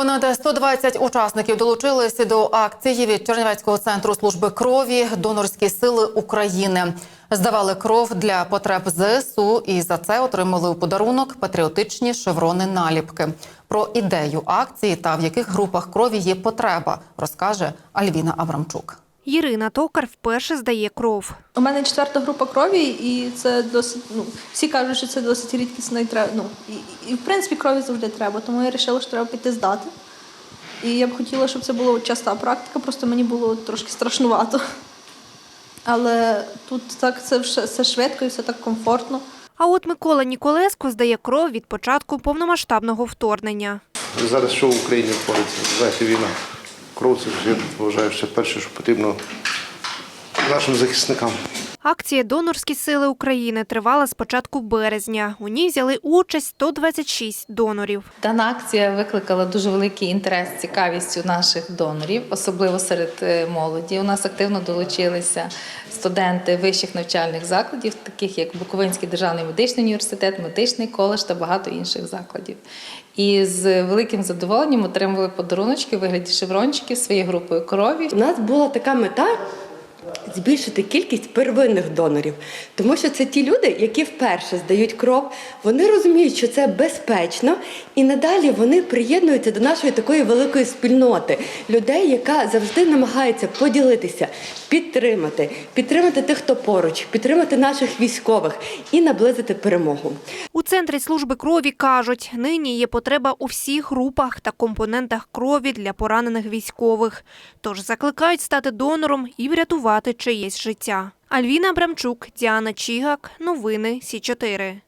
Понад 120 учасників долучилися до акції від Чернівецького центру служби крові Донорські сили України. Здавали кров для потреб ЗСУ і за це отримали у подарунок патріотичні шеврони наліпки. Про ідею акції та в яких групах крові є потреба, розкаже Альвіна Абрамчук. Ірина Токар вперше здає кров. У мене четверта група крові, і це досить. Ну всі кажуть, що це досить рідкісно і треба. Ну і, і в принципі крові завжди треба. Тому я вирішила, що треба піти здати. І я б хотіла, щоб це була часта практика, просто мені було трошки страшнувато. Але тут так це все, все швидко і все так комфортно. А от Микола Ніколеско здає кров від початку повномасштабного вторгнення. Зараз що в Україні твориться? Знаєте, війна. Кров це я вважаю, що перше, що потрібно нашим захисникам. Акція Донорські сили України тривала з початку березня. У ній взяли участь 126 донорів. Дана акція викликала дуже великий інтерес, цікавість у наших донорів, особливо серед е, молоді. У нас активно долучилися студенти вищих навчальних закладів, таких як Буковинський державний медичний університет, медичний коледж та багато інших закладів. І з великим задоволенням отримували подаруночки у вигляді шеврончиків своєю групою крові. У нас була така мета збільшити кількість первинних донорів, тому що це ті люди, які вперше здають кров, вони розуміють, що це безпечно, і надалі вони приєднуються до нашої такої великої спільноти. Людей, яка завжди намагається поділитися, підтримати, підтримати тих, хто поруч, підтримати наших військових і наблизити перемогу. У центрі служби крові кажуть, нині є потреба у всіх групах та компонентах крові для поранених військових. Тож закликають стати донором і врятувати чиєсь життя. Альвіна Абрамчук, Діана Чігак. Новини Сі 4